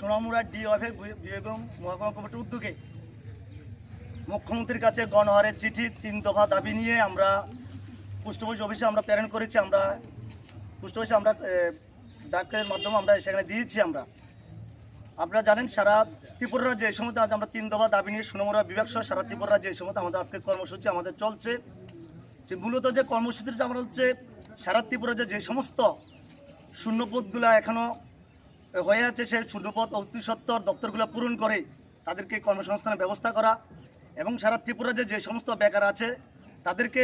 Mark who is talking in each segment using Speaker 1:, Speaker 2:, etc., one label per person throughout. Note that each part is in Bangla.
Speaker 1: সোনামুড়া ডিওএফের বেগম মহকুমা কমিটির উদ্যোগে মুখ্যমন্ত্রীর কাছে গণহারের চিঠি, তিন দফা দাবি নিয়ে আমরা পোস্টঅফিস অফিসে আমরা প্রেরণ করেছি, আমরা পোস্ট আমরা ডাকের মাধ্যমে আমরা সেখানে দিয়েছি আমরা। আপনারা জানেন, সারা ত্রিপুরা এই সময় আজ আমরা তিন দফা দাবি নিয়ে সোনামুড়া বিভাগ সহ সারা ত্রিপুরা এই সময় আমাদের আজকে কর্মসূচি আমাদের চলছে। যে মূলত যে কর্মসূচিটা আমরা হচ্ছে, সারা ত্রিপুরা যে যে সমস্ত শূন্যপদগুলো এখনও হয়ে আছে সেই শূন্যপদ অতি সত্তর দপ্তরগুলো পূরণ করে তাদেরকে কর্মসংস্থানের ব্যবস্থা করা এবং সারা ত্রিপুরা যে যে সমস্ত বেকার আছে, তাদেরকে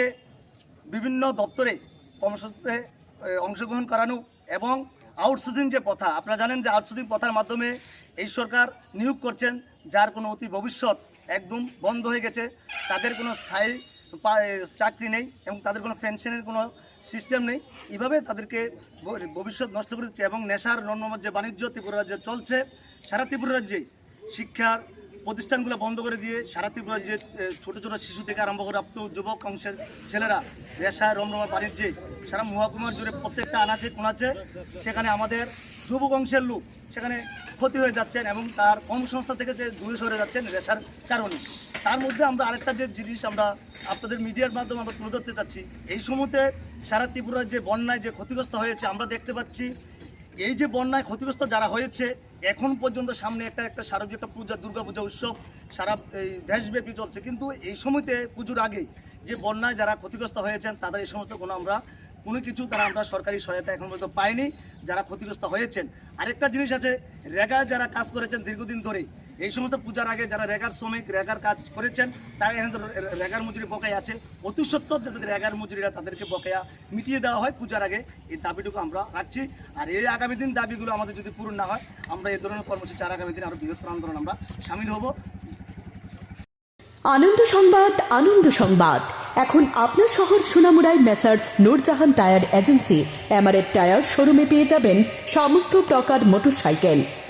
Speaker 1: বিভিন্ন দপ্তরে কর্মসূচিতে অংশগ্রহণ করানো এবং আউটসোর্সিং যে প্রথা, আপনারা জানেন যে আউটসোর্সিং প্রথার মাধ্যমে এই সরকার নিয়োগ করছেন, যার কোনো অতি ভবিষ্যৎ একদম বন্ধ হয়ে গেছে, তাদের কোনো স্থায়ী চাকরি নেই এবং তাদের কোনো পেনশনের কোনো সিস্টেম নেই। এভাবে তাদেরকে ভবিষ্যৎ নষ্ট করে দিচ্ছে এবং নেশার নন্যম যে বাণিজ্য ত্রিপুরা রাজ্যে চলছে। সারা ত্রিপুরা রাজ্যে শিক্ষার প্রতিষ্ঠানগুলো বন্ধ করে দিয়ে সারা ত্রিপুরা যে ছোটো ছোট শিশু থেকে আরম্ভ করে আপ টু যুবক, অংশের ছেলেরা নেশা, রমরমা, বাণিজ্যে সারা মহাকুমার জুড়ে প্রত্যেকটা আনাচে, কোনাচে সেখানে আমাদের যুবক অংশের লোক সেখানে ক্ষতি হয়ে যাচ্ছেন এবং তার কর্মসংস্থা থেকে যে দূরে সরে যাচ্ছেন নেশার কারণে। তার মধ্যে আমরা আরেকটা যে জিনিস আমরা আপনাদের মিডিয়ার মাধ্যমে আমরা তুলে ধরতে চাচ্ছি, এই সময়তে সারা ত্রিপুরার যে বন্যায় যে ক্ষতিগ্রস্ত হয়েছে, আমরা দেখতে পাচ্ছি এই যে বন্যায় ক্ষতিগ্রস্ত যারা হয়েছে এখন পর্যন্ত সামনে একটা একটা শারদীয় একটা পূজা দুর্গা পূজা উৎসব, সারা, এই দেশব্যাপী চলছে। কিন্তু এই সময়তে পুজোর আগে যে বন্যায় যারা ক্ষতিগ্রস্ত হয়েছেন, তাদের এই সমস্ত কোনো আমরা, কোনো কিছু তারা আমরা সরকারি সহায়তা এখন পর্যন্ত পাইনি, যারা ক্ষতিগ্রস্ত হয়েছেন। আরেকটা জিনিস আছে, রেগায় যারা কাজ করেছেন দীর্ঘদিন ধরে এই সমস্ত পূজার আগে যারা রেগার শ্রমিক, রেগার কাজ করেছেন তারা এখানে রেগার মজুরি বকেয়া আছে। অতি সত্তর যাতে রেগার মজুরিরা তাদেরকে বকেয়া মিটিয়ে দেওয়া হয় পূজার আগে। এই দাবিটুকু আমরা রাখছি। আর এই আগামী দিন দাবিগুলো আমাদের যদি পূরণ না হয়, আমরা এই ধরনের কর্মসূচি আর আগামী দিন আরও বৃহত্তর আন্দোলন আমরা সামিল হব।
Speaker 2: আনন্দ সংবাদ আনন্দ সংবাদ। এখন আপনার শহর সোনামুড়ায় Messrs Nurjahan tyre agency. MRF tyre শোরুমে পেয়ে যাবেন সমস্ত প্রকার মোটরসাইকেল।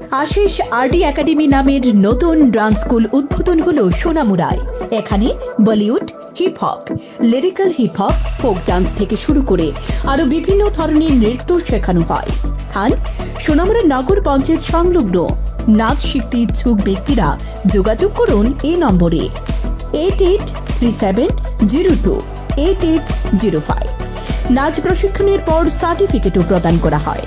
Speaker 2: Ashis RD academy নামের নতুন ডান্স স্কুল উদ্বোধন হলো সোনামুড়ায়। এখানে Bollywood hip hop lyrical hip hop folk dance থেকে শুরু করে আরও বিভিন্ন ধরনের নৃত্য শেখানো হয়। স্থান সোনামুড়া নগর পঞ্চায়েত সংলগ্ন। নাচ শিখতে ইচ্ছুক ব্যক্তিরা যোগাযোগ করুন এই নম্বরে। Eight eight three seven zero two eight eight zero five নাচ প্রশিক্ষণের পর সার্টিফিকেটও প্রদান করা হয়।